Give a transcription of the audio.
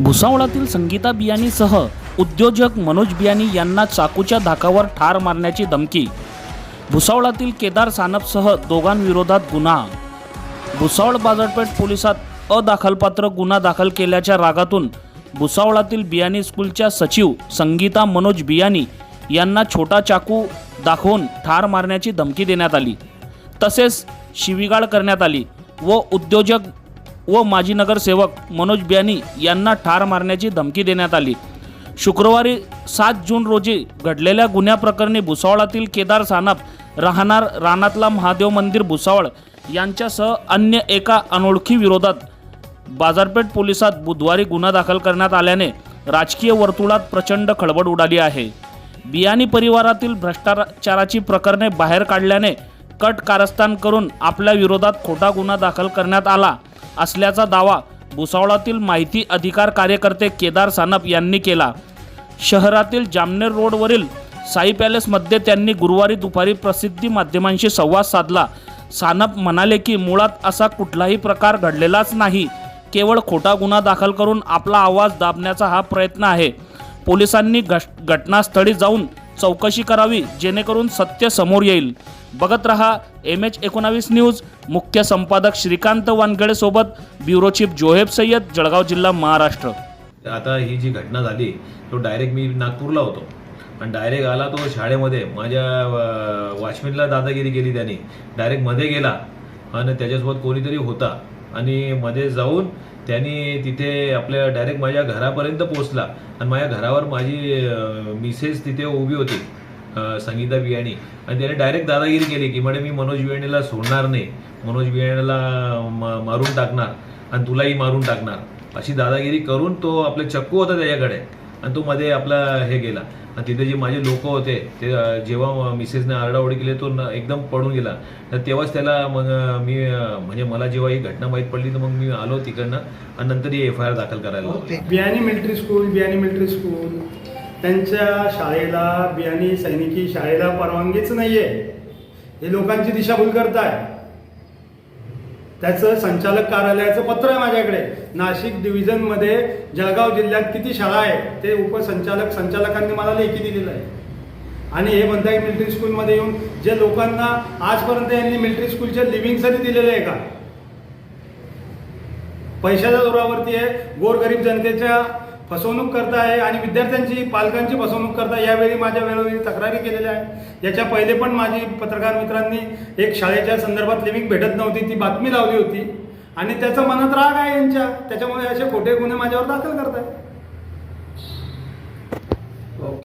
भुसावळातील संगीता बियाणीसह उद्योजक मनोज बियाणी यांना चाकूच्या धाकावर ठार मारण्याची धमकी. भुसावळातील केदार सानपसह दोघांविरोधात गुन्हा. भुसावळ बाजारपेठ पोलिसात अदाखलपात्र गुन्हा दाखल केल्याच्या रागातून भुसावळातील बियाणी स्कूलच्या सचिव संगीता मनोज बियाणी यांना छोटा चाकू दाखवून ठार मारण्याची धमकी देण्यात आली. तसेच शिवीगाळ करण्यात आली व उद्योजक व माजी नगरसेवक मनोज ब्यानी यांना ठार मारण्याची धमकी देण्यात आली. शुक्रवारी सात जून रोजी घडलेल्या गुन्ह्याप्रकरणी भुसावळातील केदार सानप राहणार रानातला महादेव मंदिर भुसावळ यांच्यासह अन्य एका अनोळखी विरोधात बाजारपेठ पोलिसात बुधवारी गुन्हा दाखल करण्यात आल्याने राजकीय वर्तुळात प्रचंड खळबळ उडाली आहे. बियाणी परिवारातील भ्रष्टाचाराची प्रकरणे बाहेर काढल्याने कट कारस्थान करून आपल्या विरोधात खोटा गुन्हा दाखल करण्यात आला. असल्याचा दावा भुसावळातील माहिती अधिकार कार्यकर्ते केदार सानप यांनी केला. शहरातील जामनेर रोडवरील साई पॅलेसमध्ये त्यांनी गुरुवारी दुपारी प्रसिद्धी माध्यमांशी संवाद साधला. सानप म्हणाले की मुळात असा कुठलाही प्रकार घडलेलाच नाही. केवळ खोटा गुन्हा दाखल करून आपला आवाज दाबण्याचा हा प्रयत्न आहे. पोलिसांनी घटनास्थळी जाऊन चौकशी करावी जेणेकरून सत्य समोर येईल. बघत रहा एम एच एकोणावीस न्यूज. मुख्य संपादक श्रीकांत वानगडेसोबत ब्युरो चीफ जोहेब सय्यद जळगाव जिल्हा महाराष्ट्र. आता ही जी घटना झाली तो डायरेक्ट मी नागपूरला होतो. आणि डायरेक्ट आला तो शाळेमध्ये. माझ्या वॉचमॅनला दादागिरी केली त्याने. डायरेक्टमध्ये गेला. आणि त्याच्यासोबत कोणीतरी होता. आणि मध्ये जाऊन त्यांनी तिथे आपल्या डायरेक्ट माझ्या घरापर्यंत पोहोचला. आणि माझ्या घरावर माझी मिसेस तिथे उभी होती संगीता बियाणी. आणि त्याने डायरेक्ट दादागिरी केली की म्हणे मी मनोज बियाणीला सोडणार नाही. मनोज बियाणीला मा- मारून टाकणार आणि तुलाही मारून टाकणार. अशी दादागिरी करून तो आपले चक्कू होता त्याच्याकडे. आणि तो मध्ये आपला हे गेला. आणि तिथे जे माझे लोक होते ते जेव्हा मिसेसने आरडाओरडी केली तो एकदम पडून गेला. तर तेव्हाच त्याला मग मी म्हणजे मला जेव्हा ही घटना माहीत पडली तर मग मी आलो तिकडनं आणि नंतर ही एफ आय आर दाखल करायला Biyani military school Biyani military school. त्यांच्या शाळेला बियाणी सैनिकी शाळेला परवानगीच नाहीये. हे लोकांची दिशाभूल करताय. त्याचं संचालक कार्यालयाचं पत्र आहे माझ्याकडे. नाशिक डिव्हिजनमध्ये जळगाव जिल्ह्यात किती शाळा आहे ते उपसंचालक संचालकांनी मला लेखी दिलेलं आहे. आणि हे म्हणताय मिलिटरी स्कूलमध्ये येऊन जे लोकांना आजपर्यंत यांनी मिलिटरी स्कूलच्या लिव्हिंगसाठी दिलेलं आहे का? पैशाच्या जोरावरती आहे. गोरगरीब जनतेच्या फसवणूक करताय आणि विद्यार्थ्यांची पालकांची फसवणूक करताय यावेळी माझ्या वेळोवेळी तक्रारी केलेल्या आहेत. याच्या पहिले पण माझी पत्रकार मित्रांनी एक शाळेच्या संदर्भात लिमिंग भेटत नव्हती ती बातमी लावली होती. आणि त्याचा मनात राग आहे यांच्या. त्याच्यामुळे असे खोटे गुन्हे माझ्यावर दाखल करताय.